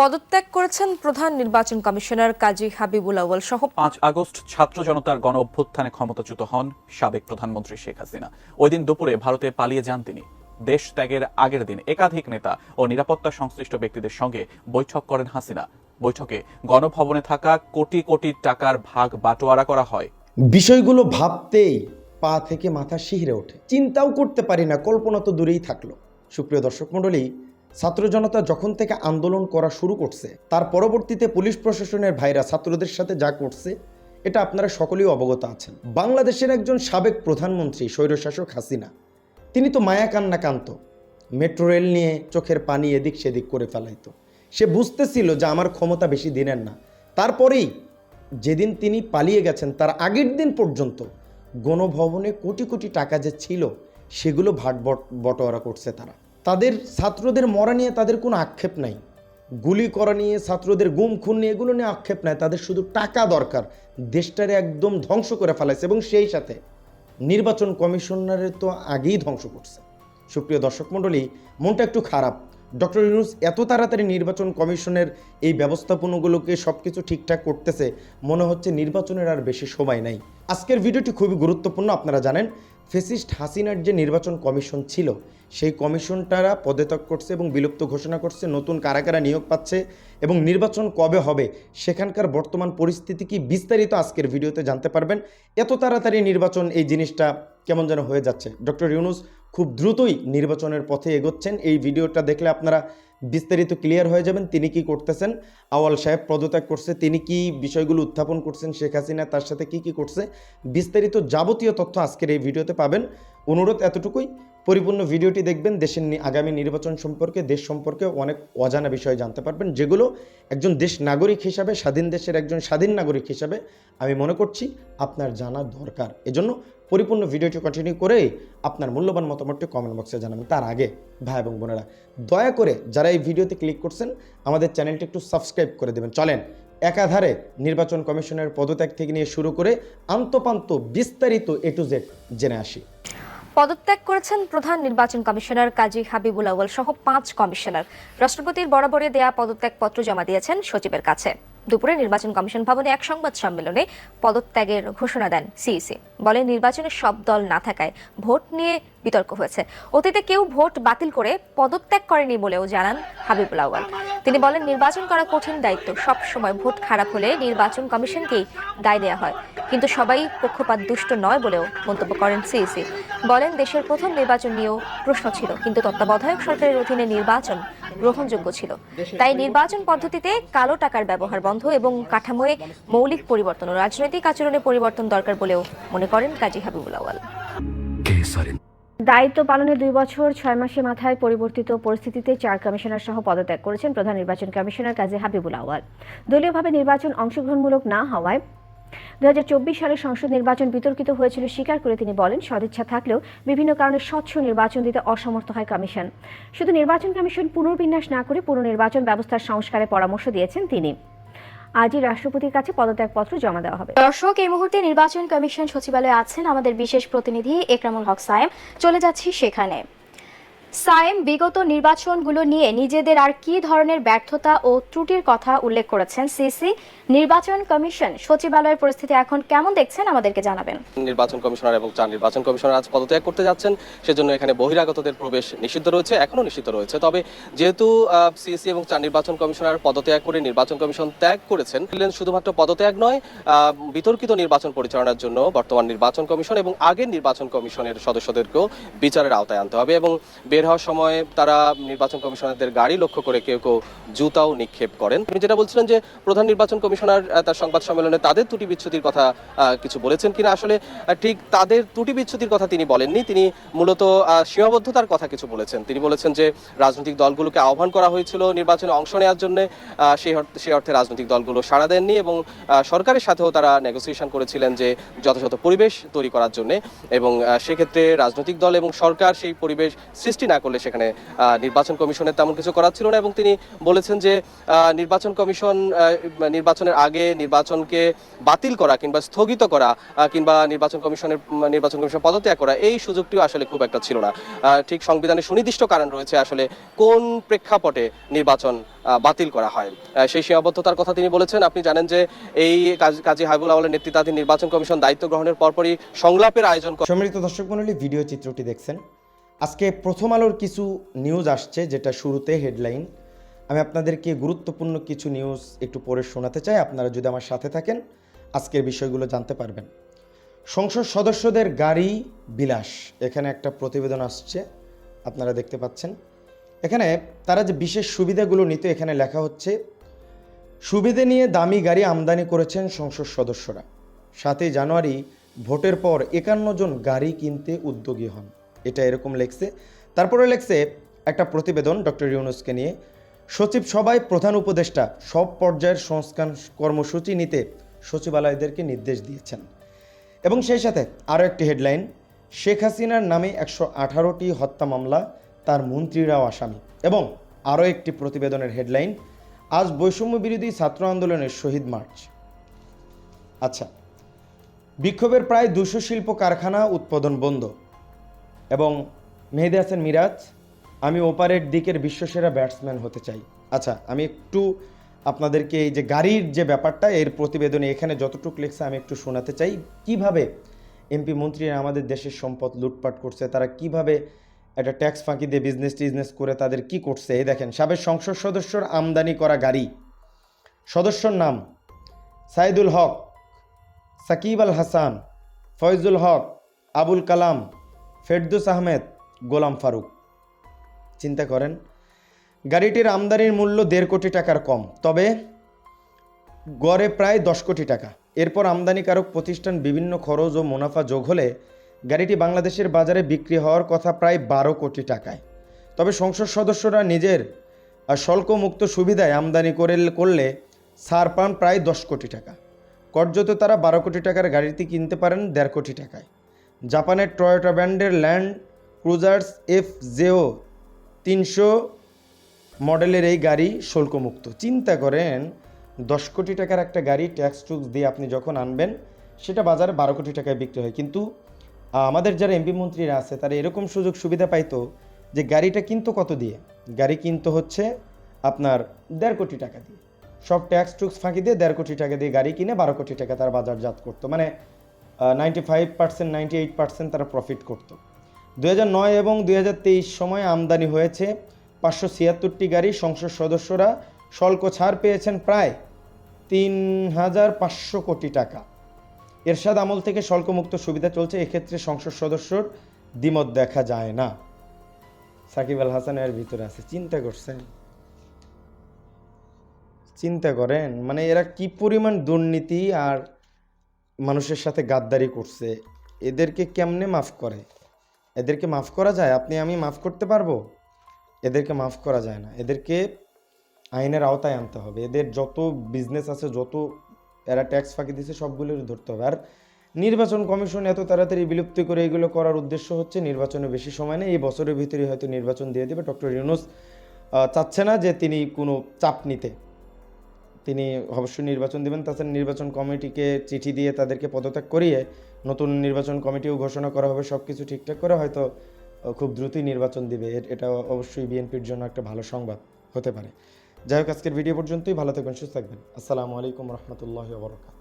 পদত্যাগ করেছেন প্রধান নির্বাচন কমিশনার কাজী হাবিবুল আউয়াল সহ পাঁচ। আগস্ট ছাত্র জনতার গণ অভ্যুত্থানে ক্ষমতাচ্যুত হন সাবেক প্রধানমন্ত্রী শেখ হাসিনা। ওই দিন দুপুরে ভারতে পালিয়ে যান তিনি। দেশ ত্যাগের আগের দিন একাধিক নেতা ও নিরাপত্তা সংশ্লিষ্ট ব্যক্তিদের সঙ্গে বৈঠক করেন হাসিনা। বৈঠকে গণভবনে থাকা কোটি কোটি টাকার ভাগ বাটোয়ারা করা হয়। বিষয়গুলো ভাবতেই পা থেকে মাথা শিহরে ওঠে। চিন্তাও করতে পারি না কল্পনা তো দূরেই থাকল। সুপ্রিয় দর্শক মণ্ডলী ছাত্র জনতা যখন থেকে আন্দোলন করা শুরু করছে, তার পরবর্তীতে পুলিশ প্রশাসনের ভাইরা ছাত্রদের সাথে যা করছে, এটা আপনারা সকলেই অবগত আছেন। বাংলাদেশের একজন সাবেক প্রধানমন্ত্রী স্বৈরশাসক হাসিনা, তিনি তো মায়া কান্না কান্ত, মেট্রো রেল নিয়ে চোখের পানি এদিক সেদিক করে ফেলাইতো। সে বুঝতেছিল যে আমার ক্ষমতা বেশি দিনের না। তারপরেই যেদিন তিনি পালিয়ে গেছেন, তার আগের দিন পর্যন্ত গণভবনে কোটি কোটি টাকা যে ছিল, সেগুলো ভাট বট- বটোয়ারা করছে তারা। তাদের ছাত্রদের মরা নিয়ে তাদের কোনো আক্ষেপ নাই। গুলি করা নিয়ে, ছাত্রদের গুম, খুন নিয়ে এগুলো নিয়ে আক্ষেপ নাই। তাদের শুধু টাকা দরকার। দেশটারে একদম ধ্বংস করে ফেলাইছে এবং সেই সাথে নির্বাচন কমিশনারের তো আগেই ধ্বংস করছে। সুপ্রিয় দর্শক মণ্ডলী, মনটা একটু খারাপ। ডক্টর ইউনুস এত তাড়াতাড়ি নির্বাচন কমিশনের এই ব্যবস্থাপনাগুলোকে সব কিছু ঠিকঠাক করতেছে, মনে হচ্ছে নির্বাচনের আর বেশি সময় নাই। আজকের ভিডিওটি খুবই গুরুত্বপূর্ণ, আপনারা জানেন। ফেসিস্ট হাসিনার যে নির্বাচন কমিশন ছিল, সেই কমিশনটারা পদত্যাগ করছে এবং বিলুপ্ত ঘোষণা করছে, নতুন কারা কারা নিয়োগ পাচ্ছে এবং নির্বাচন কবে হবে, সেখানকার বর্তমান পরিস্থিতি কি বিস্তারিত আজকের ভিডিওতে জানতে পারবেন। এত তাড়াতাড়ি নির্বাচন এই জিনিসটা কেমন যেন হয়ে যাচ্ছে। ডক্টর ইউনুস খুব দ্রুতই নির্বাচনের পথে এগোচ্ছেন। এই ভিডিওটা দেখলে আপনারা বিস্তারিত ক্লিয়ার হয়ে যাবেন তিনি কি করতেছেন, আওয়াল সাহেব পদত্যাগ করছে, তিনি কি বিষয়গুলো উত্থাপন করছেন শেখ হাসিনা তার সাথে কি কি করছে, বিস্তারিত যাবতীয় তথ্য আজকের এই ভিডিওতে পাবেন। অনুরোধ এতটুকুই, পরিপূর্ণ ভিডিওটি দেখবেন, দেশের আগামী নির্বাচন সম্পর্কে, দেশ সম্পর্কে অনেক অজানা বিষয় জানতে পারবেন, যেগুলো একজন দেশ নাগরিক হিসাবে, স্বাধীন দেশের একজন স্বাধীন নাগরিক হিসাবে আমি মনে করছি আপনার জানা দরকার। এজন্য পরিপূর্ণ ভিডিওটি কন্টিনিউ করে আপনার মূল্যবান মতামতটি কমেন্ট বক্সে জানাবেন। তার আগে ভাই এবং বোনেরা, দয়া করে যারা এই ভিডিওতে ক্লিক করছেন, আমাদের চ্যানেলটি একটু সাবস্ক্রাইব করে দেবেন। চলেন, একাধারে নির্বাচন কমিশনের পদত্যাগ থেকে নিয়ে শুরু করে আন্তপান্ত বিস্তারিত এ টু জেড জেনে আসি। পদত্যাগ করেছেন প্রধান নির্বাচন কমিশনার কাজী হাবিবুল আউয়াল সহ পাঁচ কমিশনার। রাষ্ট্রপতির বরাবরে দেয়া পদত্যাগপত্র জমা দিয়েছেন সচিবের কাছে। দুপুরে নির্বাচন কমিশন ভবনে এক সংবাদ সম্মেলনে পদত্যাগের ঘোষণা দেন সিইসি। বলে নির্বাচনে সব দল না থাকায় ভোট নিয়ে বিতর্ক হয়েছে। অতীতে কেউ ভোট বাতিল করে পদত্যাগ করেনি বলেও জানান হাবিবুল আউয়াল। তিনি বলেন, নির্বাচন করা কঠিন দায়িত্ব। সব সময় ভোট খারাপ হলে নির্বাচন কমিশনকেই দায় দেওয়া হয়। কিন্তু সবাই পক্ষপাত দুষ্ট নয় বলেও মন্তব্য করেন সিইসি। বলেন, দেশের প্রথম নির্বাচন নিয়েও প্রশ্ন ছিল, কিন্তু তত্ত্বাবধায়ক সরকারের অধীনে নির্বাচন গ্রহণযোগ্য ছিল। তাই নির্বাচন পদ্ধতিতে কালো টাকার ব্যবহার বন্ধ এবং কাঠামোয় মৌলিক পরিবর্তন ও রাজনৈতিক আচরণে পরিবর্তন দরকার বলেও মনে করেন কাজী হাবিবুল আউয়াল। দায়িত্ব পালনে দুই বছর, ছয় মাসে মাথায় পরিবর্তিত পরিস্থিতিতে চার কমিশনার সহ পদত্যাগ করেছেন প্রধান নির্বাচন কমিশনার কাজী হাবিবুল আওয়াল দলীয়ভাবে নির্বাচন অংশগ্রহণমূলক না হওয়ায় দু সালের সংসদ নির্বাচন বিতর্কিত হয়েছিল স্বীকার করে তিনি বলেন, সদিচ্ছা থাকলেও বিভিন্ন কারণে স্বচ্ছ নির্বাচন দিতে অসমর্থ হয় কমিশন। শুধু নির্বাচন কমিশন পুনর্বিন্যাস না করে পুনর্নির্বাচন ব্যবস্থার সংস্কারের পরামর্শ দিয়েছেন তিনি। আজই রাষ্ট্রপতির কাছে পদত্যাগপত্র জমা দেওয়া হবে। দর্শক, এই মুহূর্তে নির্বাচন কমিশন সচিবালয়ে আছেন আমাদের বিশেষ প্রতিনিধি একরামুল হক সায়েম চলে যাচ্ছি সেখানে। সায়েম বিগত নির্বাচনগুলো নিয়ে নিজেদের আর কি ধরনের ব্যর্থতা ও ত্রুটির কথা উল্লেখ করেছেন সিসি। নির্বাচন কমিশন, সচিবালয়ের পরিস্থিতি এখন কেমন দেখছেন আমাদেরকে জানাবেন। নির্বাচন কমিশনার এবং চার নির্বাচন কমিশনার আজ পদত্যাগ করতে যাচ্ছেন, সেজন্য এখানে বহিরাগতদের প্রবেশ নিষিদ্ধ রয়েছে এখনও নিষিদ্ধ রয়েছে। তবে যেহেতু সিএসি এবং চার নির্বাচন কমিশনার পদত্যাগ করে নির্বাচন কমিশন ত্যাগ করেছেন শুধুমাত্র পদত্যাগ নয় বিতর্কিত নির্বাচন পরিচালনার জন্য বর্তমান নির্বাচন কমিশন এবং আগের নির্বাচন কমিশনের সদস্যদেরকেও বিচারের আওতায় আনতে হবে এবং বের হওয়ার সময় তারা নির্বাচন কমিশনারদের গাড়ি লক্ষ্য করে কেউ কেউ জুতাও নিক্ষেপ করেন। তিনি যেটা বলছিলেন যে প্রধান নির্বাচন কমিশনার তার সংবাদ সম্মেলনে তাদের ত্রুটি বিচ্ছুতির কথা কিছু বলেছেন কিনা? আসলে ঠিক তাদের ত্রুটি বিচ্ছুতির কথা তিনি বলেননি। তিনি মূলত সীমাবদ্ধতার কথা কিছু বলেছেন। তিনি বলেছেন যে রাজনৈতিক দলগুলোকে আহ্বান করা হয়েছিল নির্বাচনে অংশ নেওয়ার জন্য সেই সেই অর্থে রাজনৈতিক দলগুলো সাড়া দেননি এবং সরকারের সাথেও তারা নেগোসিয়েশন করেছিলেন যে যথাযথ পরিবেশ তৈরি করার জন্য এবং সেক্ষেত্রে রাজনৈতিক দল এবং সরকার সেই পরিবেশ সৃষ্টি না করলে সেখানে নির্বাচন কমিশনের তেমন কিছু করার ছিল না এবং তিনি বলেছেন যে নির্বাচন কমিশন নির্বাচনের আগে নির্বাচনকে বাতিল করা কিংবা স্থগিত করা কিংবা নির্বাচন কমিশনের, নির্বাচন কমিশন পদত্যাগ করা, এই সুযোগটিও আসলে খুব একটা ছিল না। ঠিক সংবিধানে সুনির্দিষ্ট কারণ রয়েছে আসলে কোন প্রেক্ষাপটে নির্বাচন বাতিল করা হয়। সেই সীমাবদ্ধতার কথা তিনি বলেছেন। আপনি জানেন যে এই কাজী হাবিবুল আওয়ালের নেতৃত্বাধীন নির্বাচন কমিশন দায়িত্ব গ্রহণের পরপরই সংলাপের আয়োজন করে সম্মানিত দর্শক মণ্ডলী, ভিডিও চিত্রটি দেখছেন। আজকে প্রথম আলোর কিছু নিউজ আসছে, যেটা শুরুতে হেডলাইন আমি আপনাদেরকে গুরুত্বপূর্ণ কিছু নিউজ একটু পড়ে শোনাতে চাই, আপনারা যদি আমার সাথে থাকেন, আজকের বিষয়গুলো জানতে পারবেন। সংসদ সদস্যদের গাড়ি বিলাস, এখানে একটা প্রতিবেদন আসছে, আপনারা দেখতে পাচ্ছেন। এখানে তারা যে বিশেষ সুবিধাগুলো নিতে এখানে লেখা হচ্ছে, সুবিধে নিয়ে দামি গাড়ি আমদানি করেছেন সংসদ সদস্যরা। সাতই জানুয়ারি, ভোটের পর একান্ন জন গাড়ি কিনতে উদ্যোগী হন। এটা এরকম লেখছে। তারপরে লেখছে একটা প্রতিবেদন ডক্টর ইউনুসকে নিয়ে। সচিব সভায় প্রধান উপদেষ্টা, সব পর্যায়ের সংস্কার কর্মসূচি নিতে সচিবালয়দেরকে নির্দেশ দিয়েছেন। এবং সেই সাথে আরও একটি হেডলাইন, শেখ হাসিনার নামে একশো আঠারোটি হত্যা মামলা, তার মন্ত্রীরাও আসামি। এবং আরও একটি প্রতিবেদনের হেডলাইন, আজ বৈষম্য বিরোধী ছাত্র আন্দোলনের শহীদ মার্চ। আচ্ছা বিক্ষোভের প্রায় দুশো শিল্প কারখানা উৎপাদন বন্ধ। এবং মেহেদি হাসান মিরাজ, আমি ওপারের দিকের বিশ্বসেরা ব্যাটসম্যান হতে চাই। আচ্ছা আমি একটু আপনাদেরকে এই যে গাড়ির যে ব্যাপারটা, এর প্রতিবেদনে এখানে যতটুকু লেখছে আমি একটু শোনাতে চাই। কীভাবে এমপি মন্ত্রীরা আমাদের দেশের সম্পদ লুটপাট করছে, তারা কীভাবে একটা ট্যাক্স ফাঁকি দিয়ে বিজনেস টিজনেস করে তাদের কি করছে? এই দেখেন, সাবেক সংসদ সদস্যর আমদানি করা গাড়ি। সদস্যর নাম সাইদুল হক, সাকিব আল হাসান, ফয়জুল হক, আবুল কালাম ফেরদুস আহমেদ, গোলাম ফারুক। চিন্তা করেন, গাড়িটির আমদানির মূল্য দেড় কোটি টাকার কম, তবে গড়ে প্রায় দশ কোটি টাকা। এরপর আমদানিকারক প্রতিষ্ঠান বিভিন্ন খরচ ও মুনাফা যোগ হলে গাড়িটি বাংলাদেশের বাজারে বিক্রি হওয়ার কথা প্রায় বারো কোটি টাকায়। তবে সংসদ সদস্যরা নিজের শুল্কমুক্ত সুবিধায় আমদানি করে করলে ছাড় পান প্রায় দশ কোটি টাকা। কার্যত তারা বারো কোটি টাকার গাড়িটি কিনতে পারেন দেড় কোটি টাকায়। জাপানের টয়োটা ব্র্যান্ডের ল্যান্ড ক্রুজার্স এফ জেও তিনশো মডেলের এই গাড়ি শুল্কমুক্ত। চিন্তা করেন, দশ কোটি টাকার একটা গাড়ি ট্যাক্স টুক্স দিয়ে আপনি যখন আনবেন, সেটা বাজারে বারো কোটি টাকায় বিক্রি হয়। কিন্তু আমাদের যারা এমপি মন্ত্রীরা আছে, তারা এরকম সুযোগ সুবিধা পাইতো যে গাড়িটা কিন্তু কত দিয়ে? গাড়ি কিনতে হচ্ছে আপনার দেড় কোটি টাকা দিয়ে। সব ট্যাক্স টুক্স ফাঁকি দিয়ে দেড় কোটি টাকা দিয়ে গাড়ি কিনে বারো কোটি টাকা তার বাজারজাত করতো। মানে ninety five percent ninety eight percent তারা প্রফিট করতো। দু নয় এবং দুই হাজার তেইশ সময় আমদানি হয়েছে পাঁচশো ছিয়াত্তরটি গাড়ি। সংসদ সদস্যরা শুল্ক ছাড় পেয়েছেন প্রায় তিন হাজার পাঁচশো কোটি টাকা। এরশাদ আমল থেকে শুল্কমুক্ত সুবিধা চলছে, এক্ষেত্রে সংসদ সদস্যর দ্বিমত দেখা যায় না। সাকিব আল হাসান এর ভিতরে আছে, চিন্তা করছেন? চিন্তা করেন মানে এরা কি পরিমাণ দুর্নীতি আর মানুষের সাথে গাদ্দারি করছে, এদেরকে কেমনে মাফ করে? এদেরকে মাফ করা যায়? আপনি, আমি মাফ করতে পারব? এদেরকে মাফ করা যায় না। এদেরকে আইনের আওতায় আনতে হবে। এদের যত বিজনেস আছে, যত এরা ট্যাক্স ফাঁকি দিচ্ছে সবগুলো ধরতে হবে। আর নির্বাচন কমিশন এত তাড়াতাড়ি বিলুপ্তি করে এগুলো করার উদ্দেশ্য হচ্ছে নির্বাচনে বেশি সময় নেই। এই বছরের ভিতরে হয়তো নির্বাচন দিয়ে দেবে। ডক্টর ইউনুস চাচ্ছে না যে তিনি কোনো চাপ নিতে। তিনি অবশ্যই নির্বাচন দেবেন। তাছাড়া নির্বাচন কমিটিকে চিঠি দিয়ে তাদেরকে পদত্যাগ করিয়ে নতুন নির্বাচন কমিটিও ঘোষণা করা হবে সব কিছু ঠিকঠাক করে হয়তো খুব দ্রুতই নির্বাচন দিবে। এটা অবশ্যই বিএনপির জন্য একটা ভালো সংবাদ হতে পারে। যাই হোক, আজকের ভিডিও পর্যন্তই। ভালো থাকবেন, সুস্থ থাকবেন। আসসালামু আলাইকুম রহমতুল্লাহ বরকাত